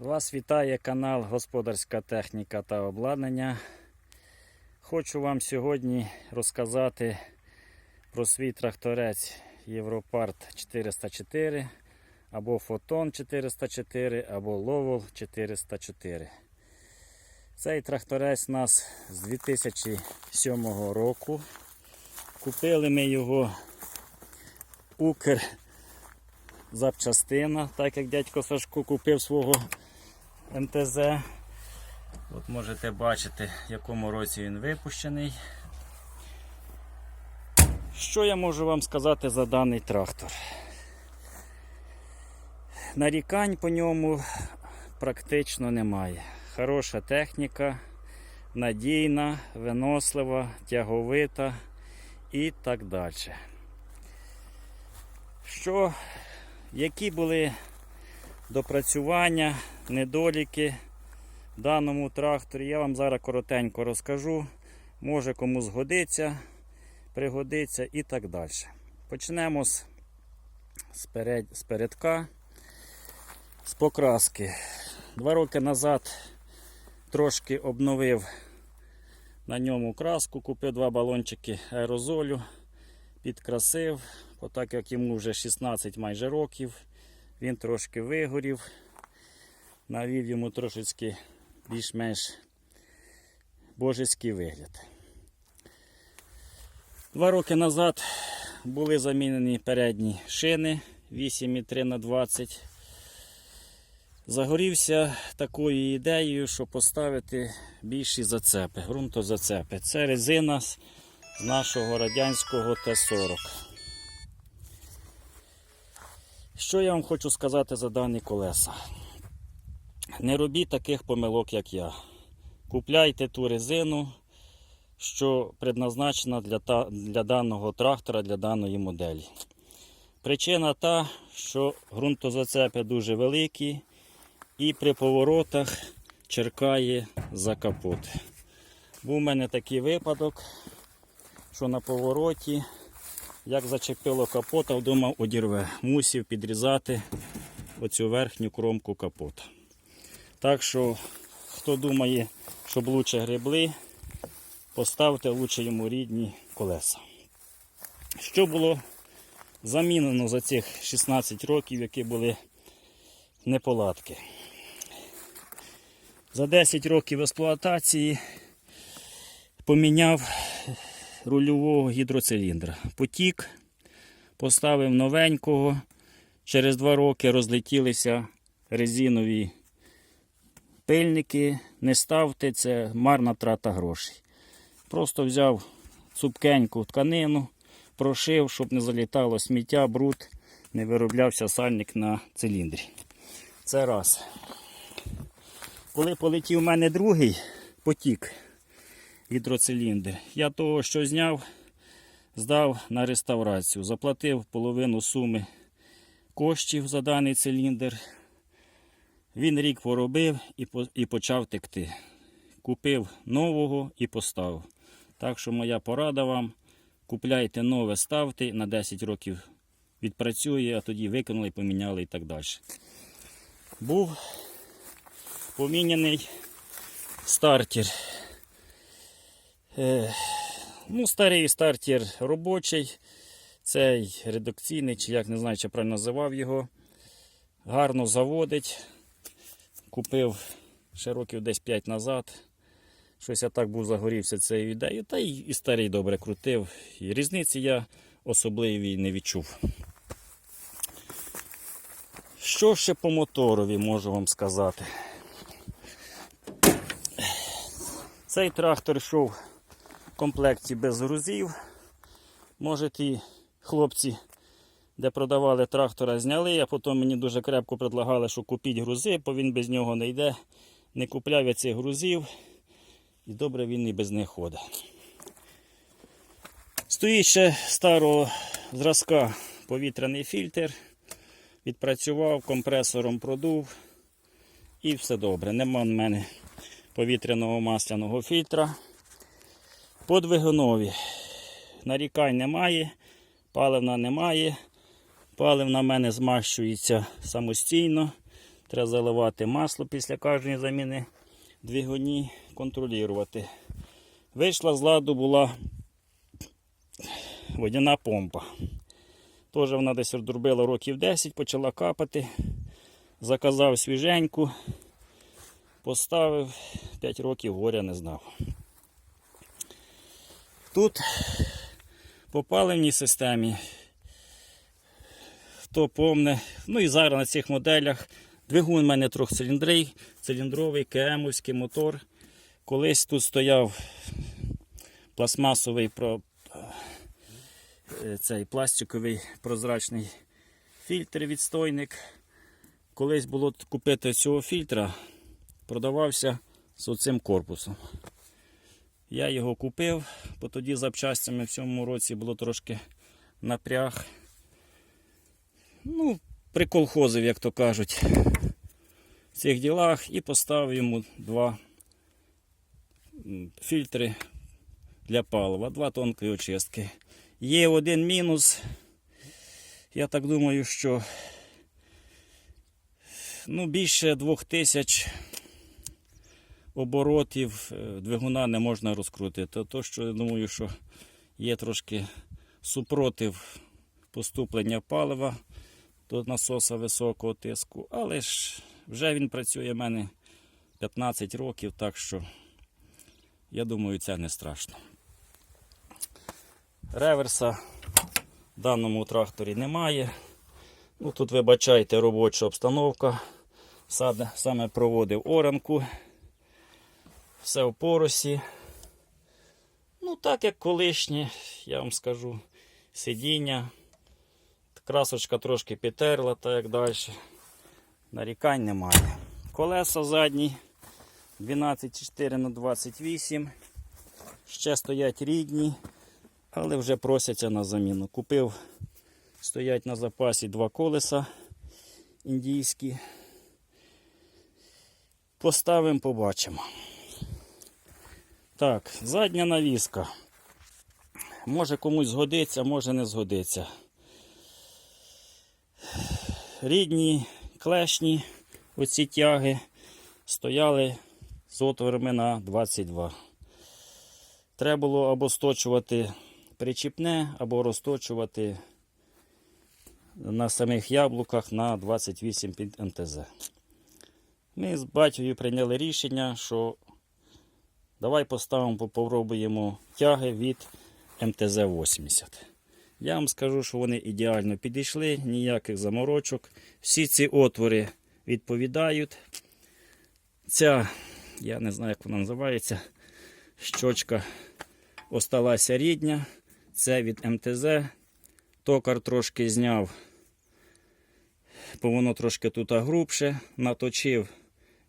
Вас вітає канал Господарська техніка та обладнання. Хочу вам сьогодні розказати про свій тракторець Європарт 404 або Фотон 404 або Ловол 404. Цей тракторець у нас з 2007 року. Купили ми його Укр запчастина, так як дядько Сашко купив свого МТЗ. От можете бачити, в якому році він випущений. Що я можу вам сказати за даний трактор? Нарікань по ньому практично немає. Хороша техніка, надійна, винослива, тяговита і так далі. Що, які були допрацювання, недоліки в даному тракторі, я вам зараз коротенько розкажу. Може кому згодиться, пригодиться і так далі. Почнемо з, сперед, з передка, з покраски. Два роки назад трошки обновив на ньому краску, купив два балончики аерозолю, підкрасив. Отак як йому вже 16 майже років, він трошки вигорів, навів йому трошечки більш-менш божеський вигляд. Два роки назад були замінені передні шини 8,3 на 20 Загорівся такою ідеєю, щоб поставити більші зацепи, ґрунтозацепи. Це резина з нашого радянського Т-40. Що я вам хочу сказати за дані колеса? Не робіть таких помилок, як я. Купляйте ту резину, що предназначена для, та, для даного трактора, для даної моделі. Причина та, що ґрунтозацепи дуже великі і при поворотах черкає за капот. Був у мене такий випадок, що на повороті як зачепило капота, думав одірве. Мусів підрізати оцю верхню кромку капота. Так що, хто думає, щоб лучше гребли, поставте лучше йому рідні колеса. Що було замінено за цих 16 років, які були неполадки? За 10 років експлуатації поміняв рульового гідроциліндра. Потік, поставив новенького. Через два роки розлетілися резинові пильники. Не ставте, це марна трата грошей. Просто взяв цупкеньку тканину, прошив, щоб не залітало сміття, бруд, не вироблявся сальник на циліндрі. Це раз. Коли полетів у мене другий потік, гідроциліндр. Я того, що зняв, здав на реставрацію. Заплатив половину суми коштів за даний циліндр. Він рік поробив і почав текти. Купив нового і поставив. Так що моя порада вам. Купляйте нове, ставте, на 10 років відпрацює, а тоді викинули, поміняли і так далі. Був поміняний стартер. Е, ну, Старий стартер робочий, цей редукційний, чи як не знаю, чи правильно називав його. Гарно заводить. Купив ще років десь 5 назад. Щось я так був загорівся цією ідеєю, та й, і старий добре крутив. І різниці я особливій не відчув. Що ще по моторові можу вам сказати? Цей трактор йшов в комплекті без грузів. Може ті хлопці, де продавали трактора, зняли, а потім мені дуже крепко предлагали, що купіть грузи, бо він без нього не йде. Не купляв я цих грузів. І добре він і без них ходить. Стоїть ще старого зразка повітряний фільтр. Відпрацював, компресором продув. І все добре. Нема в мене повітряного масляного фільтра. По двигунові. Нарікань немає, паливна немає. Палив на мене змащується самостійно. Треба заливати масло після кожної заміни двигуні, контролювати. Вийшла з ладу була водяна помпа. Теж вона десь роздрубила років 10, почала капати. Заказав свіженьку, поставив 5 років горя не знав. Тут по паливній системі, хто помне, ну і зараз на цих моделях двигун у мене трьохциліндрий, циліндровий КМовський мотор. Колись тут стояв пластмасовий про, е, цей пластиковий прозрачний фільтр відстойник. Колись було купити цього фільтра, продавався з оцим корпусом. Я його купив, бо тоді запчастями в цьому році було трошки напряг. Ну, приколхозив, як то кажуть, в цих ділах і поставив йому два фільтри для палива, два тонкі очистки. Є один мінус. Я так думаю, що ну, більше двох тисяч оборотів е, двигуна не можна розкрутити. То, що я думаю, що є трошки супротив поступлення палива до насоса високого тиску, але ж вже він працює в мене 15 років, так що я думаю, це не страшно. Реверса в даному тракторі немає. Ну, тут вибачайте робоча обстановка. Саме проводив оранку. Все в поросі. Ну, так як колишнє, я вам скажу, сидіння. Красочка трошки підтерла, так далі. Нарікань немає. Колеса задні 12,4 на 28. Ще стоять рідні, але вже просяться на заміну. Купив, стоять на запасі два колеса індійські. Поставимо, побачимо. Так, задня навіска. Може комусь згодиться, може не згодиться. Рідні клешні, оці тяги стояли з отворами на 22. Треба було або сточувати причіпне, або розточувати на самих яблуках на 28 під МТЗ. Ми з батькою прийняли рішення, що давай поставимо, попробуємо тяги від МТЗ-80. Я вам скажу, що вони ідеально підійшли, ніяких заморочок. Всі ці отвори відповідають. Ця, я не знаю, як вона називається, щочка осталася рідня. Це від МТЗ. Токар трошки зняв, бо воно трошки тут грубше, наточив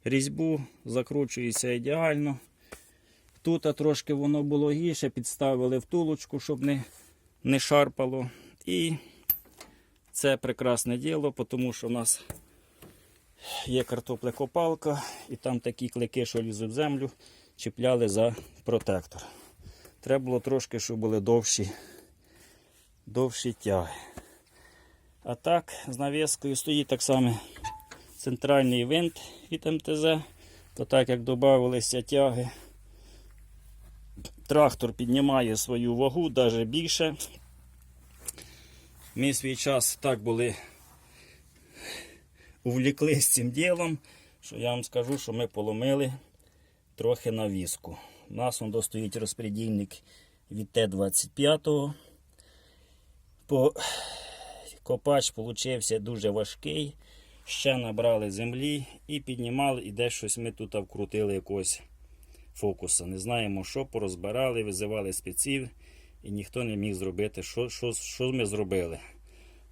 різьбу, закручується ідеально. Тут трошки воно було гірше, підставили втулочку, щоб не, не шарпало. І це прекрасне діло, тому що у нас є картоплекопалка, і там такі клики, що лізуть в землю, чіпляли за протектор. Треба було трошки, щоб були довші, довші тяги. А так, з навіскою стоїть так само центральний винт від МТЗ. То так як додавалися тяги, трактор піднімає свою вагу навіть більше. Ми свій час так були увліклись цим ділом, що я вам скажу, що ми поломили трохи навіску. У нас он достоїть розпредільник від Т-25. По... Копач получився дуже важкий. Ще набрали землі і піднімали, і десь щось ми тут вкрутили якогось фокуса. Не знаємо, що порозбирали, визивали спеців, і ніхто не міг зробити, що, що, що ми зробили.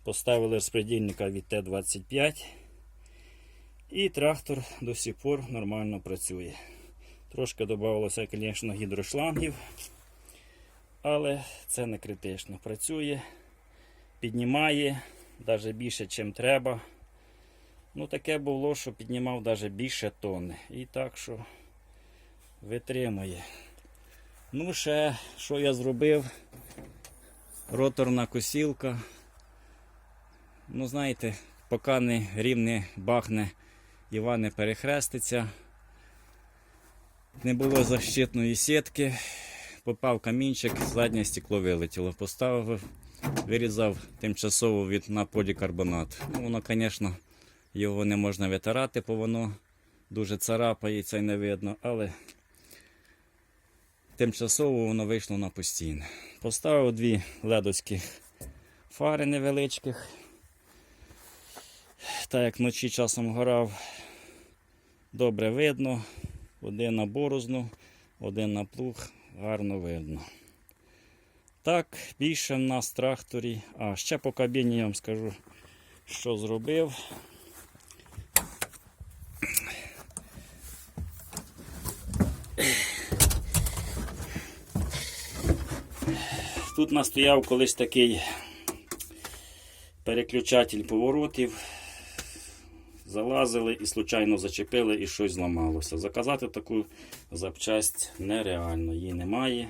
Поставили розпредільника від Т-25, і трактор до сих пор нормально працює. Трошки додавалося, звісно, гідрошлангів, але це не критично. Працює, піднімає навіть більше, ніж треба. Ну, таке було, що піднімав навіть більше тонни. І так що витримує. Ну, ще, що я зробив? Роторна косілка. Ну, знаєте, поки не рівне бахне Іван не перехреститься. Не було защитної сітки. Попав камінчик, заднє стекло вилетіло. Поставив, вирізав тимчасово від на полікарбонат. Ну, воно, звісно, його не можна витирати, бо воно дуже царапається і не видно, але тимчасово воно вийшло на постійне. Поставив дві ледовські фари невеличких. Так як вночі часом горав, добре видно. Один на борозну, один на плуг, гарно видно. Так, більше в нас тракторі. А ще по кабіні я вам скажу, що зробив. Тут настояв колись такий переключатель поворотів. Залазили і случайно зачепили і щось зламалося. Заказати таку запчасть нереально, її немає.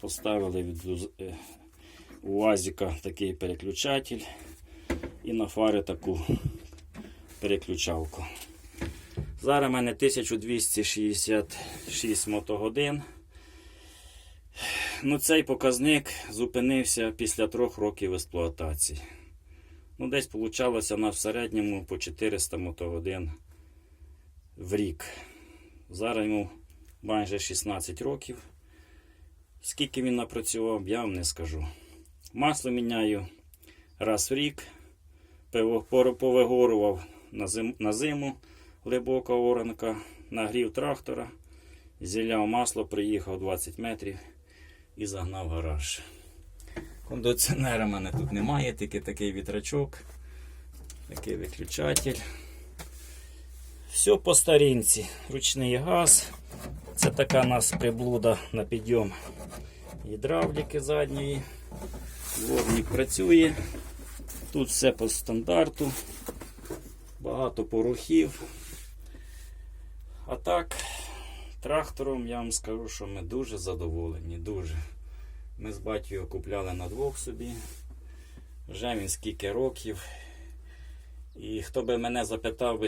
Поставили від е, УАЗіка такий переключатель і на фари таку переключалку. Зараз в мене 1266 мотогодин. Ну, цей показник зупинився після трьох років експлуатації. Ну, десь получалося на в середньому по 400 мотогодин в рік. Зараз йому майже 16 років. Скільки він напрацював, я вам не скажу. Масло міняю раз в рік. Повигорував на зиму, на зиму глибока оранка, нагрів трактора, зіляв масло, приїхав 20 метрів і загнав гараж. Кондиціонера в мене тут немає, тільки такий вітрачок, такий виключатель. Все по старінці. Ручний газ. Це така у нас приблуда на підйом гідравліки задньої. Дворник працює. Тут все по стандарту. Багато порухів. А так, трактором я вам скажу, що ми дуже задоволені. Дуже. Ми з батькою купляли на двох собі. Вже він скільки років. І хто би мене запитав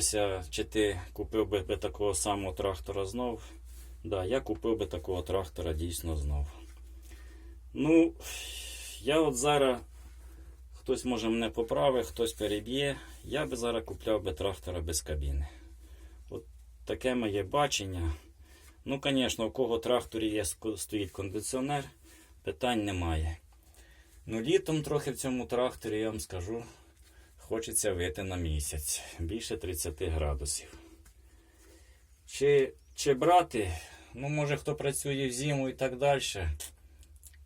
чи ти купив би такого самого трактора знов. Да, я купив би такого трактора дійсно знов. Ну, я от зараз, хтось може мене поправить, хтось переб'є. Я би зараз купляв би трактора без кабіни. От таке моє бачення. Ну, звісно, у кого тракторі є стоїть кондиціонер, питань немає. Ну, літом трохи в цьому тракторі, я вам скажу, хочеться вийти на місяць. Більше 30 градусів. Чи, чи брати? Ну, може, хто працює в зиму і так далі.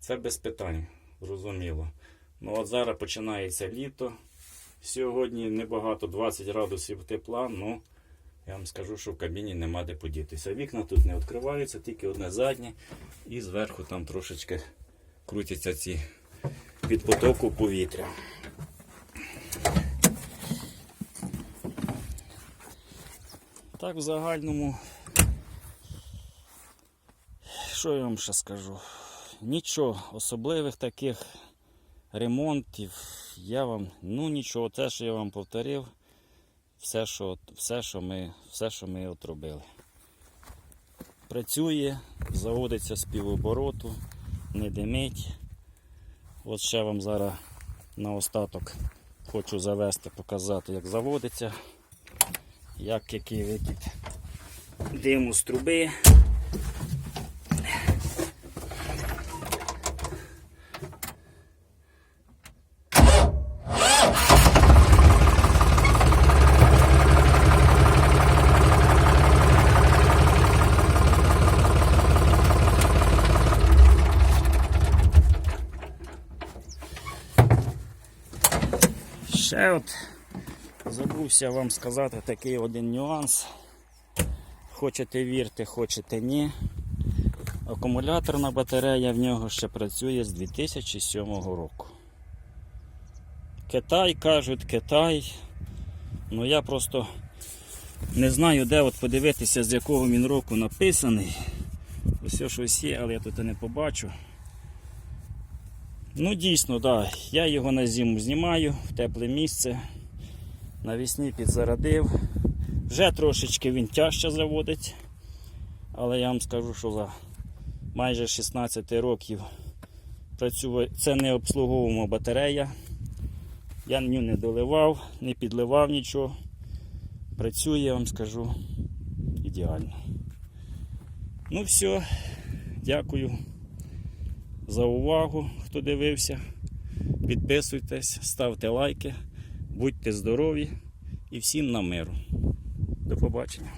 Це без питань, зрозуміло. Ну, от зараз починається літо. Сьогодні небагато 20 градусів тепла, ну я вам скажу, що в кабіні нема де подітися. Вікна тут не відкриваються, тільки одне заднє, і зверху там трошечки крутяться ці від потоку повітря. Так, в загальному, що я вам ще скажу? Нічого особливих таких ремонтів я вам, ну нічого, те, що я вам повторив, все, що, все, що, ми, все, що ми от. Працює, заводиться з півобороту, не димить. От ще вам зараз на остаток хочу завести, показати, як заводиться, як який викид диму з труби. Ще от забувся вам сказати такий один нюанс. Хочете вірте, хочете ні. Акумуляторна батарея в нього ще працює з 2007 року. Китай кажуть, Китай. Ну я просто не знаю, де от подивитися, з якого він року написаний. Ось щось є, але я тут і не побачу. Ну, дійсно. Да. Я його на зиму знімаю в тепле місце. Навесні підзарадив. Вже трошечки він тяжче заводить, але я вам скажу, що за майже 16 років працює. Це не обслуговуємо батарея. Я нього не доливав, не підливав нічого. Працює, я вам скажу, ідеально. Ну все, дякую за увагу, хто дивився. Підписуйтесь, ставте лайки, будьте здорові і всім на миру. До побачення.